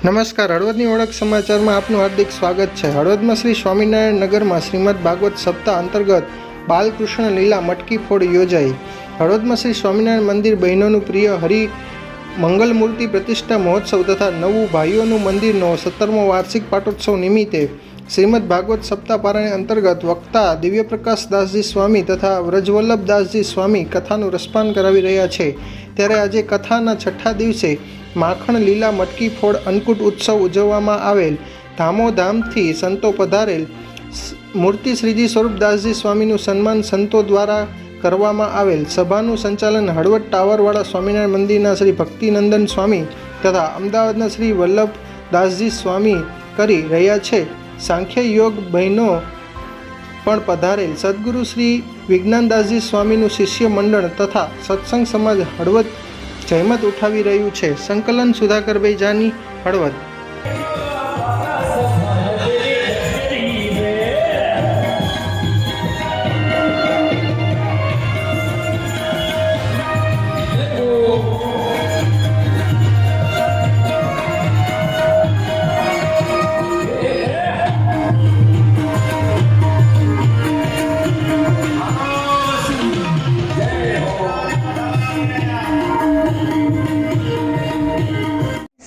નમસ્કાર, હળવદની ઓળખ સમાચારમાં આપનું હાર્દિક સ્વાગત છે. હળવદમાં શ્રી સ્વામિનારાયણ નગરમાં શ્રીમદ ભાગવત સપ્તાહ અંતર્ગત બાલકૃષ્ણ લીલા મટકી ફોડ યોજાઈ. હળવદમાં શ્રી સ્વામિનારાયણ મંદિર બહેનોનું પ્રિય હરિ મંગલ મૂર્તિ પ્રતિષ્ઠા મહોત્સવ તથા નવું ભાઈઓનું મંદિરનો સત્તરમો વાર્ષિક પાટોત્સવ નિમિત્તે શ્રીમદ ભાગવત સપ્તાહ પારાયણ અંતર્ગત વક્તા દિવ્યપ્રકાશ દાસજી સ્વામી તથા વ્રજવલ્લભ દાસજી સ્વામી કથાનું રસપાન કરાવી રહ્યા છે. ત્યારે આજે કથાના છઠ્ઠા દિવસે માખણ લીલા મટકી ફોડ અન્નકૂટ ઉત્સવ ઉજવવામાં આવેલ. ધામોધામથી સંતો પધારેલ મૂર્તિ શ્રીજી સ્વરૂપદાસજી સ્વામીનું સન્માન સંતો દ્વારા કરવામાં આવેલ. સભાનું સંચાલન હળવદ ટાવરવાળા સ્વામિનારાયણ મંદિરના શ્રી ભક્તિનંદન સ્વામી તથા અમદાવાદના શ્રી વલ્લભદાસજી સ્વામી કરી રહ્યા છે. સાંખ્ય યોગ બહેનો પણ પધારેલ. સદગુરુ શ્રી વિજ્ઞાનદાસજી સ્વામીનું શિષ્ય મંડળ તથા સત્સંગ સમાજ હળવદ જહેમત ઉઠાવી રહ્યું છે. સંકલન સુધાકરભાઈ જાની હળવદ.